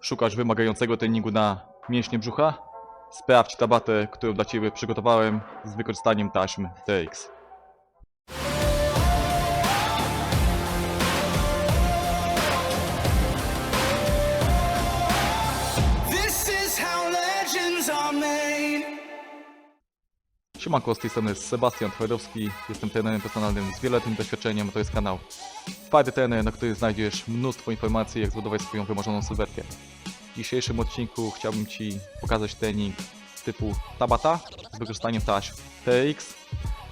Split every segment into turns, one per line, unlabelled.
Szukasz wymagającego treningu na mięśnie brzucha? Sprawdź tabatę, którą dla Ciebie przygotowałem z wykorzystaniem taśm TX. Siemanko, z tej strony jest Sebastian Twajdowski, jestem trenerem personalnym z wieloletnim doświadczeniem, to jest kanał Twardy Trener, na którym znajdziesz mnóstwo informacji, jak zbudować swoją wymarzoną sylwetkę. W dzisiejszym odcinku chciałbym Ci pokazać trening typu Tabata z wykorzystaniem taśm TX,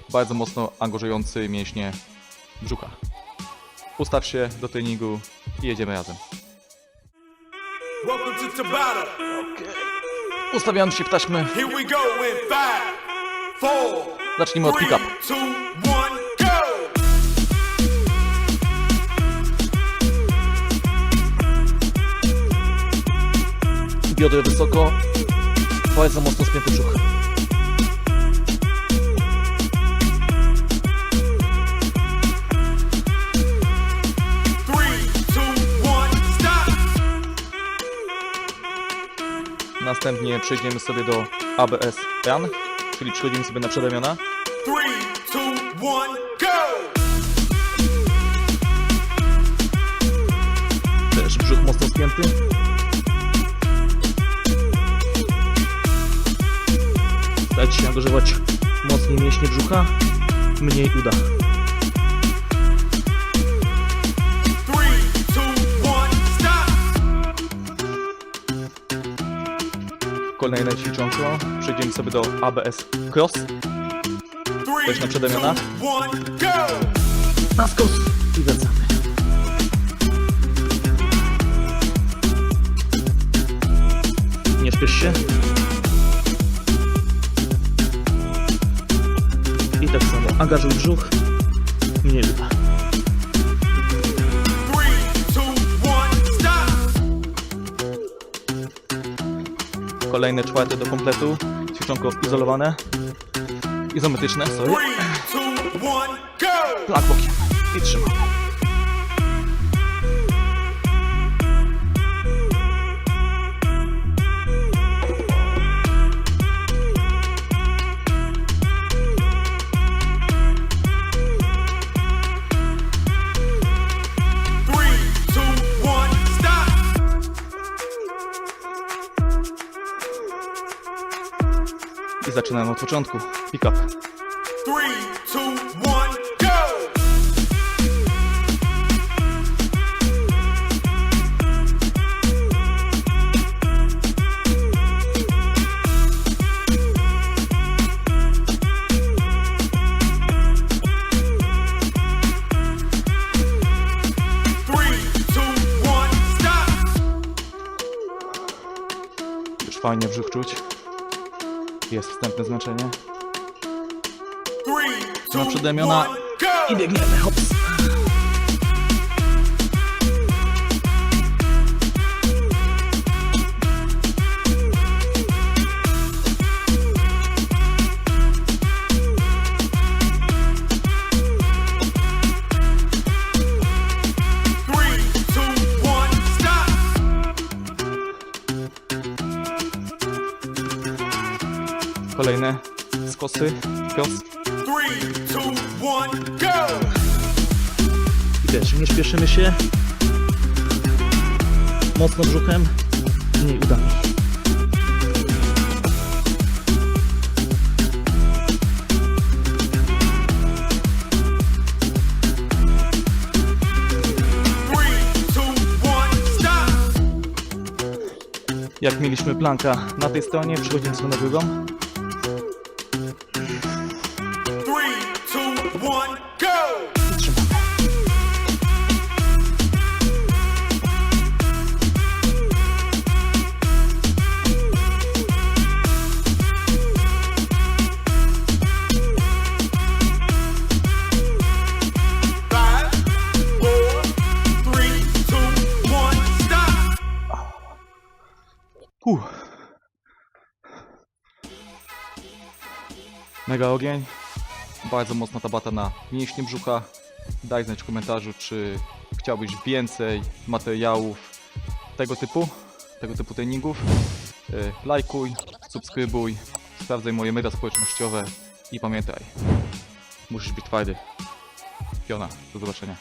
bardzo mocno angażujący mięśnie brzucha. Ustaw się do treningu i jedziemy razem. Ustawiam się w taśmy,
Here we go in five,
zacznijmy od pick-up. Biodro wysoko, bardzo mocno spięty brzuch. Następnie przejdziemy sobie do ABS Run, czyli przechodzimy sobie na przedramiona.
Three, two, one, go.
Też brzuch mocno spięty. Starajcie się angażować mocniej mięśnie brzucha, mniej uda. Kolejne ćwiczonko, przejdziemy sobie do ABS Cross, Też na
go.
na skos i wracamy. Nie śpiesz się. I tak samo, angażuj brzuch, mniej uda. Kolejne czwarte do kompletu. Ćwiczonko izolowane. Izometryczne, sorry. Bokiem. I trzymamy. Zaczynamy od początku. Pick up.
Three, two, one, go. Three, two, one, stop.
Już fajnie brzuch czuć. Jest wstępne znaczenie.
Three, two,
Na przedramiona.
one, go.
I biegniemy, hops. Kolejne skosy. Cross.
Three, two, one, go.
I też nie śpieszymy się. Mocno brzuchem. Mniej udami. Jak mieliśmy planka na tej stronie, przechodzimy sobie na drugą. Mega ogień. Bardzo mocna tabata na mięśnie brzucha. Daj znać w komentarzu, czy chciałbyś więcej materiałów tego typu. tego typu treningów. Y, Lajkuj, subskrybuj, sprawdzaj moje media społecznościowe i pamiętaj, musisz być twardy. Piona, do zobaczenia.